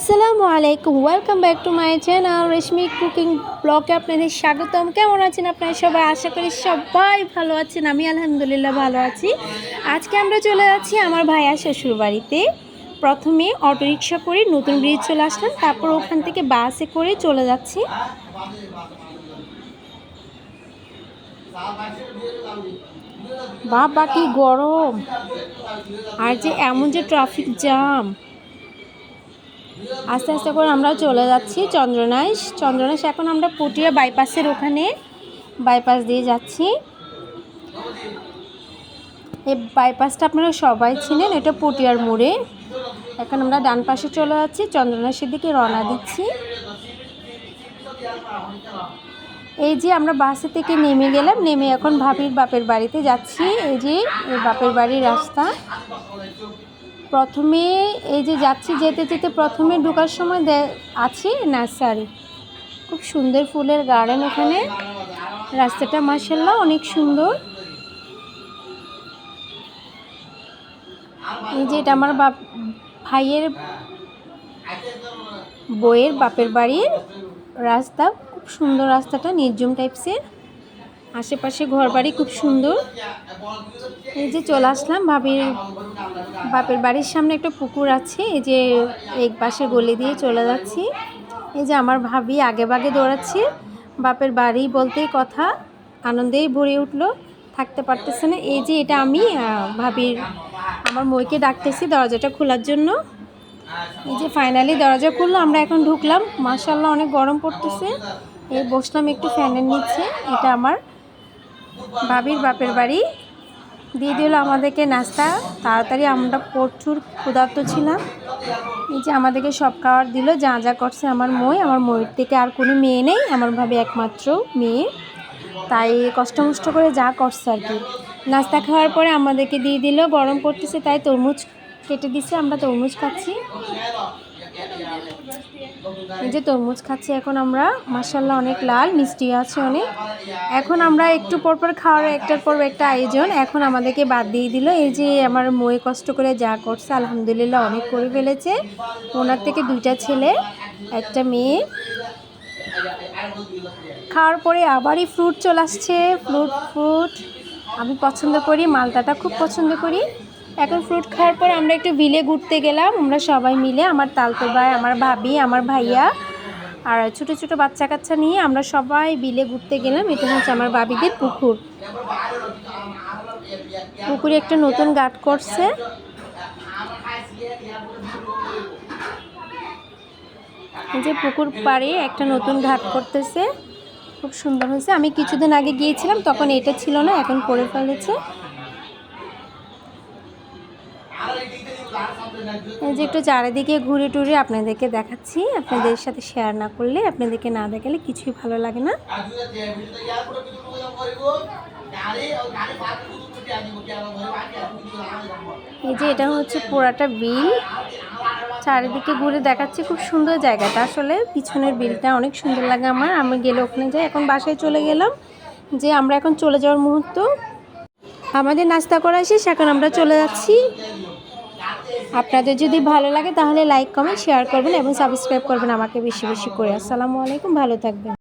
আসসালামু আলাইকুম। Welcome back to my channel Reshmi cooking ব্লগে আপনাদের স্বাগতম। কেমন আছেন আপনারা সবাই? আশা করি সবাই ভালো আছেন। আমি আলহামদুলিল্লাহ ভালো আছি। আজকে আমরা চলে যাচ্ছি আমার ভাইয়া শ্বশুর বাড়িতে। প্রথমে অটোরিকশা করে নতুন ব্রিজ চলে আসলাম। তারপর ওখান থেকে বাসে করে চলে যাচ্ছি। বাবা, কি গরম। আর যে এমন যে ট্রাফিক জ্যাম আস্তে আস্তে করে আমরা চলে যাচ্ছি চন্দ্রনাশ। চন্দ্রনাশ এখন আমরা পটিয়া বাইপাসের ওখানে বাইপাস দিয়ে যাচ্ছি। এই বাইপাসটা আপনারা সবাই চিনেন, এটা পটিয়ার মোড়ে। এখন আমরা ডান পাশে চলে যাচ্ছি, চন্দ্রনাশের দিকে রওনা দিচ্ছি। এই যে আমরা বাসে থেকে নেমে গেলাম, নেমে এখন ভাবির বাপের বাড়িতে যাচ্ছি। এই যে বাপের বাড়ির রাস্তা। প্রথমে এই যে যাচ্ছি, যেতে যেতে প্রথমে ঢোকার সময় দে- আছি নার্সারি। খুব সুন্দর ফুলের গার্ডেন ওখানে রাস্তাটা মার্শাল্লাহ অনেক সুন্দর। এই যে এটা আমার বাপ ভাইয়ের বইয়ের বাপের বাড়ির রাস্তা। খুব সুন্দর রাস্তাটা, নির্জম টাইপসের। আশেপাশে ঘর বাড়ি খুব সুন্দর। এই যে চলে আসলাম ভাবির বাপের বাড়ির সামনে একটা পুকুর আছে, এই যে এক পাশে গলি দিয়ে চলে যাচ্ছি। এই যে আমার ভাবি আগে বাগে দৌড়াচ্ছে, বাপের বাড়ি বলতেই কথা, আনন্দেই ভরে উঠল, থাকতে পারতেছে না। এই যে এটা আমি ভাবির, আমার মইকে ডাকতেছি দরজাটা খোলার জন্য। এই যে ফাইনালি দরজা খুললো, আমরা এখন ঢুকলাম। মার্শাল্লাহ অনেক গরম পড়তেছে। এই বসলাম একটু ফ্যানের নিচে, এটা আমার ভাবির বাপের বাড়ি। দিয়ে দিল আমাদেরকে নাস্তা। তাড়াতাড়ি আমরা প্রচুর ক্ষুধার্ত ছিলাম। এই যে আমাদেরকে সব খাবার দিল, যা যা করছে আমার মই। আমার ময়ের থেকে আর কোনো মেয়ে নেই আমার ভাবে একমাত্র মেয়ে। তাই কষ্ট মষ্ট করে যা করছে আর কি। নাস্তা খাওয়ার পরে আমাদেরকে দিয়ে দিল, গরম পড়তেছে তাই তরমুজ কেটে দিছে, আমরা তরমুজ খাচ্ছি। যে তরমুজ খাচ্ছি, এখন আমরা মাসাল্লাহ অনেক লাল, মিষ্টি আছে অনেক। এখন আমরা একটু পর পর খাওয়ার, একটার পর একটা আয়োজন। এখন আমাদেরকে বাদ দিয়ে দিল, এই যে আমার ময়ে কষ্ট করে যা করছে, আলহামদুলিল্লাহ অনেক করে ফেলেছে। ওনার থেকে দুইটা ছেলে, একটা মেয়ে। খাওয়ার পরে আবারই ফ্রুট চলে আসছে, ফ্রুট ফ্রুট। আমি পছন্দ করি, মালটাটা খুব পছন্দ করি। এখন ফ্রুট খাওয়ার পর আমরা একটু বিলে ঘুরতে গেলাম। আমরা সবাই মিলে, আমার তালতো ভাই, আমার ভাবি, আমার ভাইয়া আর ছোটো ছোটো বাচ্চা কাচ্চা নিয়ে আমরা সবাই বিলে ঘুরতে গেলাম। এটা হচ্ছে আমার ভাবিদের পুকুর। পুকুরে একটা নতুন গাট করছে। যে পুকুর পাড়ে একটা নতুন ঘাট করতেছে। খুব সুন্দর হয়েছে। আমি কিছুদিন আগে গিয়েছিলাম, তখন এটা ছিল না, এখন করে ফেলেছে। এই যে একটু চারিদিকে ঘুরে টুরে আপনাদেরকে দেখাচ্ছি। আপনাদের সাথে শেয়ার না করলে, আপনাদেরকে না দেখালে কিছুই ভালো লাগে না। এই যে এটা হচ্ছে পুরাটা বিল। চারিদিকে ঘুরে দেখাচ্ছি, খুব সুন্দর জায়গাটা আসলে। পিছনের বিলটা অনেক সুন্দর লাগে আমার। আমি গেলে ওখানে যাই। এখন বাসায় চলে গেলাম যে আমরা এখন চলে যাওয়ার মুহূর্ত। আমাদের নাস্তা করা শেষ, এখন আমরা চলে যাচ্ছি। আপনাদের যদি ভালো লাগে তাহলে লাইক কমেন্ট শেয়ার করবেন এবং সাবস্ক্রাইব করবেন আমাকে বেশি বেশি করে। আসসালামু আলাইকুম, ভালো থাকবেন।